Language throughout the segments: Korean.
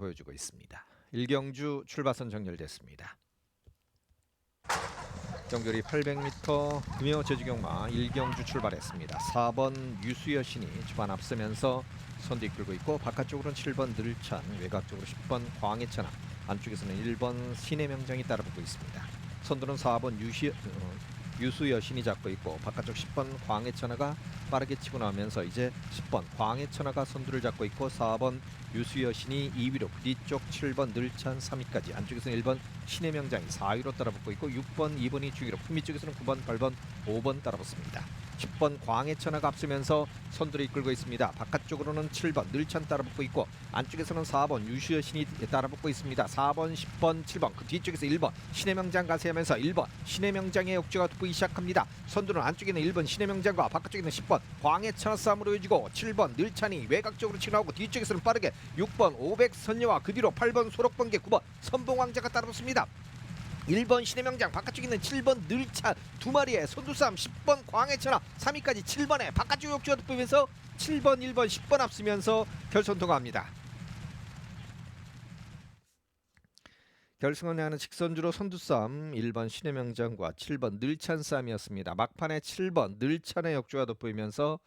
보여주고 있습니다. 일경주 출발선 정렬됐습니다. 경距리 800m 금요 제주경마 일경주 출발했습니다. 4번 유수여 신이 초반 앞서면서 선두 이끌고 있고 바깥쪽으로는 7번 늘찬 외곽쪽으로 10번 광해찬 안쪽에서는 1번 신의 명장이 따라붙고 있습니다. 선두는 4번 유시, 어, 유수 여 신이 잡고 있고 바깥쪽 10번 광해천하가 빠르게 치고 나오면서 이제 10번 광해천하가 선두를 잡고 있고 4번 유수 여 신이 2위로 그 뒤쪽 7번 늘찬 3위까지 안쪽에서는 1번 신의 명장이 4위로 따라붙고 있고 6번 2번이 중위로 풍미 쪽에서는 9번 8번 5번 따라붙습니다. 10번 광해천하가 앞서면서 선두를 이끌고 있습니다. 바깥쪽으로는 7번 늘찬 따라붙고 있고 안쪽에서는 4번 유수여 신이 따라붙고 있습니다. 4번 10번 7번 그 뒤쪽에서 1번 신의 명장 가세하면서 1번 신의 명장의 역주가 돋보기 시작합니다. 선두는 안쪽에는 1번 신의 명장과 바깥쪽에는 10번 광해천 싸움으로 이어지고 7번 늘찬이 외곽 쪽으로 치고 나오고 뒤쪽에서는 빠르게 6번 500 선녀와 그 뒤로 8번 소록번개 9번 선봉왕자가 따라붙습니다. 1번 신의 명장 바깥쪽에 있는 7번 늘찬 두 마리의 선두싸움 10번 광해천하 3위까지 7번에 바깥쪽 역주가 돋보면서 7번 1번 10번 앞서면서 결선 통과합니다. 결승을 향하는 직선주로 선두싸움 1번 신의 명장과 7번 늘찬 싸움이었습니다. 막판에 7번 늘찬의 역주가 돋보이면서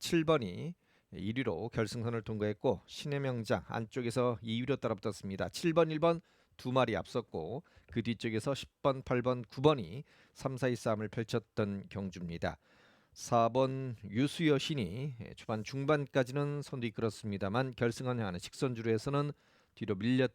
7번이 1위로 결승선을 통과했고 신의 명장 안쪽에서 2위로 따라붙었습니다. 7번 1번 두 마리 앞섰고 그 뒤쪽에서 10번 8번 9번이 3, 4위 싸움을 펼쳤던 경주입니다. 4번 유수여 신이 초반 중반까지는 선두 이끌었습니다만 결승선을 향하는 직선주로에서는 뒤로 밀렸